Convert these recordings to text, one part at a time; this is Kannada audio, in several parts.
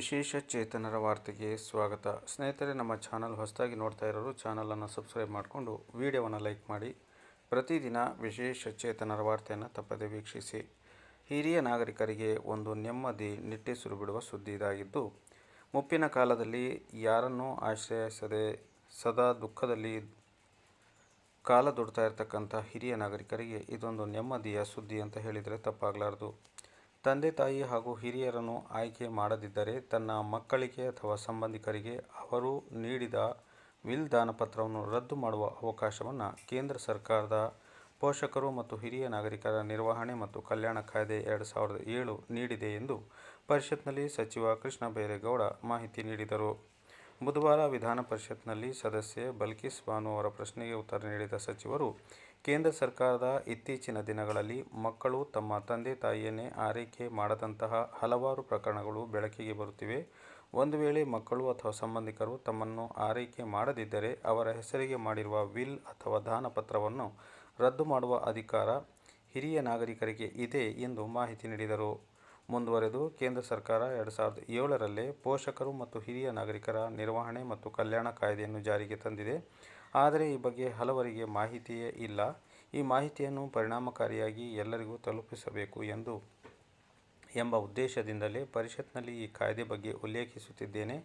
ವಿಶೇಷ ಚೇತನರ ವಾರ್ತೆಗೆ ಸ್ವಾಗತ. ಸ್ನೇಹಿತರೆ, ನಮ್ಮ ಚಾನಲ್ ಹೊಸದಾಗಿ ನೋಡ್ತಾ ಇರೋರು ಚಾನಲನ್ನು ಸಬ್ಸ್ಕ್ರೈಬ್ ಮಾಡಿಕೊಂಡು ವಿಡಿಯೋವನ್ನು ಲೈಕ್ ಮಾಡಿ. ಪ್ರತಿದಿನ ವಿಶೇಷ ಚೇತನರ ವಾರ್ತೆಯನ್ನು ತಪ್ಪದೆ ವೀಕ್ಷಿಸಿ. ಹಿರಿಯ ನಾಗರಿಕರಿಗೆ ಒಂದು ನೆಮ್ಮದಿ ನಿಟ್ಟುಸಿರು ಬಿಡುವ ಸುದ್ದಿ ಇದಾಗಿದ್ದು, ಮುಪ್ಪಿನ ಕಾಲದಲ್ಲಿ ಯಾರನ್ನೂ ಆಶ್ರಯಿಸದೆ ಸದಾ ದುಃಖದಲ್ಲಿ ಕಾಲ ದುಡ್ತಾ ಇರತಕ್ಕಂಥ ಹಿರಿಯ ನಾಗರಿಕರಿಗೆ ಇದೊಂದು ನೆಮ್ಮದಿಯ ಸುದ್ದಿ ಅಂತ ಹೇಳಿದರೆ ತಪ್ಪಾಗಲಾರದು. ತಂದೆ ತಾಯಿ ಹಾಗೂ ಹಿರಿಯರನ್ನು ಆಯ್ಕೆ ಮಾಡದಿದ್ದರೆ ತನ್ನ ಮಕ್ಕಳಿಗೆ ಅಥವಾ ಸಂಬಂಧಿಕರಿಗೆ ಅವರು ನೀಡಿದ ವಿಲ್ ದಾನಪತ್ರವನ್ನು ರದ್ದು ಮಾಡುವ ಅವಕಾಶವನ್ನು ಕೇಂದ್ರ ಸರ್ಕಾರದ ಪೋಷಕರು ಮತ್ತು ಹಿರಿಯ ನಾಗರಿಕರ ನಿರ್ವಹಣೆ ಮತ್ತು ಕಲ್ಯಾಣ ಕಾಯ್ದೆ ಎರಡು ಸಾವಿರದ ಏಳು ನೀಡಿದೆ ಎಂದು ಪರಿಷತ್ನಲ್ಲಿ ಸಚಿವ ಕೃಷ್ಣ ಬೈರೇಗೌಡ ಮಾಹಿತಿ ನೀಡಿದರು. ಬುಧವಾರ ವಿಧಾನ ಪರಿಷತ್ನಲ್ಲಿ ಸದಸ್ಯೆ ಬಲ್ಕಿಸ್ ಬಾನು ಅವರ ಪ್ರಶ್ನೆಗೆ ಉತ್ತರ ನೀಡಿದ ಸಚಿವರು, ಕೇಂದ್ರ ಸರ್ಕಾರದ ಇತ್ತೀಚಿನ ದಿನಗಳಲ್ಲಿ ಮಕ್ಕಳು ತಮ್ಮ ತಂದೆ ತಾಯಿಯನ್ನೇ ಆರೈಕೆ ಮಾಡದಂತಹ ಹಲವಾರು ಪ್ರಕರಣಗಳು ಬೆಳಕಿಗೆ ಬರುತ್ತಿವೆ. ಒಂದು ವೇಳೆ ಮಕ್ಕಳು ಅಥವಾ ಸಂಬಂಧಿಕರು ತಮ್ಮನ್ನು ಆರೈಕೆ ಮಾಡದಿದ್ದರೆ ಅವರ ಹೆಸರಿಗೆ ಮಾಡಿರುವ ವಿಲ್ ಅಥವಾ ದಾನಪತ್ರವನ್ನು ರದ್ದು ಮಾಡುವ ಅಧಿಕಾರ ಹಿರಿಯ ನಾಗರಿಕರಿಗೆ ಇದೆ ಎಂದು ಮಾಹಿತಿ ನೀಡಿದರು. ಮುಂದುವರೆದು ಕೇಂದ್ರ ಸರ್ಕಾರ ಎರಡು ಸಾವಿರದ ಏಳರಲ್ಲೇ ಪೋಷಕರು ಮತ್ತು ಹಿರಿಯ ನಾಗರಿಕರ ನಿರ್ವಹಣೆ ಮತ್ತು ಕಲ್ಯಾಣ ಕಾಯ್ದೆಯನ್ನು ಜಾರಿಗೆ ತಂದಿದೆ. ಆದರೆ ಈ ಬಗ್ಗೆ ಹಲವರಿಗೆ ಮಾಹಿತಿಯೇ ಇಲ್ಲ. ಈ ಮಾಹಿತಿಯನ್ನು ಪರಿಣಾಮಕಾರಿಯಾಗಿ ಎಲ್ಲರಿಗೂ ತಲುಪಿಸಬೇಕು ಎಂದು ಎಂಬ ಉದ್ದೇಶದಿಂದಲೇ ಪರಿಷತ್ನಲ್ಲಿ ಈ ಕಾಯ್ದೆ ಬಗ್ಗೆ ಉಲ್ಲೇಖಿಸುತ್ತಿದ್ದೇನೆ.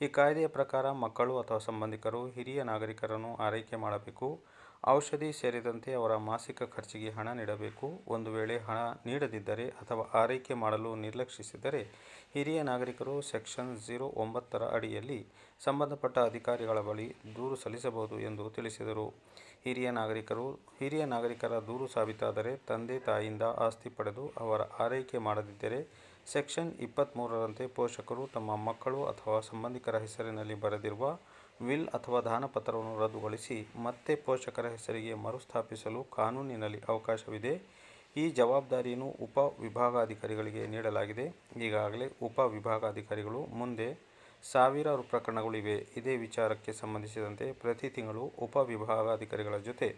ಈ ಕಾಯ್ದೆಯ ಪ್ರಕಾರ ಮಕ್ಕಳು ಅಥವಾ ಸಂಬಂಧಿಕರು ಹಿರಿಯ ನಾಗರಿಕರನ್ನು ಆರೈಕೆ ಮಾಡಬೇಕು. ಔಷಧಿ ಸೇರಿದಂತೆ ಅವರ ಮಾಸಿಕ ಖರ್ಚಿಗೆ ಹಣ ನೀಡಬೇಕು. ಒಂದು ವೇಳೆ ಹಣ ನೀಡದಿದ್ದರೆ ಅಥವಾ ಆರೈಕೆ ಮಾಡಲು ನಿರ್ಲಕ್ಷಿಸಿದರೆ ಹಿರಿಯ ನಾಗರಿಕರು ಸೆಕ್ಷನ್ ಝೀರೋ ಒಂಬತ್ತರ ಅಡಿಯಲ್ಲಿ ಸಂಬಂಧಪಟ್ಟ ಅಧಿಕಾರಿಗಳ ಬಳಿ ದೂರು ಸಲ್ಲಿಸಬಹುದು ಎಂದು ತಿಳಿಸಿದರು. ಹಿರಿಯ ನಾಗರಿಕರು, ಹಿರಿಯ ನಾಗರಿಕರ ದೂರು ಸಾಬೀತಾದರೆ ತಂದೆ ತಾಯಿಯಿಂದ ಆಸ್ತಿ ಪಡೆದು ಅವರ ಆರೈಕೆ ಮಾಡದಿದ್ದರೆ ಸೆಕ್ಷನ್ ಇಪ್ಪತ್ತ್ಮೂರರಂತೆ ಪೋಷಕರು ತಮ್ಮ ಮಕ್ಕಳು ಅಥವಾ ಸಂಬಂಧಿಕರ ಹೆಸರಿನಲ್ಲಿ ಬರೆದಿರುವ ವಿಲ್ ಅಥವಾ ದಾನಪತ್ರವನ್ನು ರದ್ದುಗೊಳಿಸಿ ಮತ್ತೆ ಪೋಷಕರ ಹೆಸರಿಗೆ ಮರುಸ್ಥಾಪಿಸಲು ಕಾನೂನಿನಲ್ಲಿ ಅವಕಾಶವಿದೆ. ಈ ಜವಾಬ್ದಾರಿಯನ್ನು ಉಪ ವಿಭಾಗಾಧಿಕಾರಿಗಳಿಗೆ ನೀಡಲಾಗಿದೆ. ಈಗಾಗಲೇ ಉಪ ವಿಭಾಗಾಧಿಕಾರಿಗಳು ಮುಂದೆ ಸಾವಿರಾರು ಪ್ರಕರಣಗಳಿವೆ ಇದೇ ವಿಚಾರಕ್ಕೆ ಸಂಬಂಧಿಸಿದಂತೆ ಪ್ರತಿ ತಿಂಗಳು ಉಪ ವಿಭಾಗಾಧಿಕಾರಿಗಳ ಜೊತೆ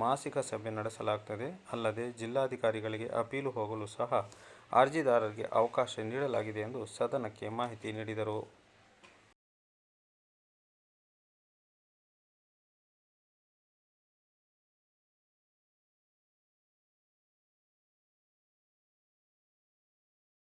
ಮಾಸಿಕ ಸಭೆ ನಡೆಸಲಾಗುತ್ತದೆ ಅಲ್ಲದೆ ಜಿಲ್ಲಾಧಿಕಾರಿಗಳಿಗೆ ಅಪೀಲು ಹೋಗಲು ಸಹ ಅರ್ಜಿದಾರರಿಗೆ ಅವಕಾಶ ನೀಡಲಾಗಿದೆ ಎಂದು ಸದನಕ್ಕೆ ಮಾಹಿತಿ ನೀಡಿದರು.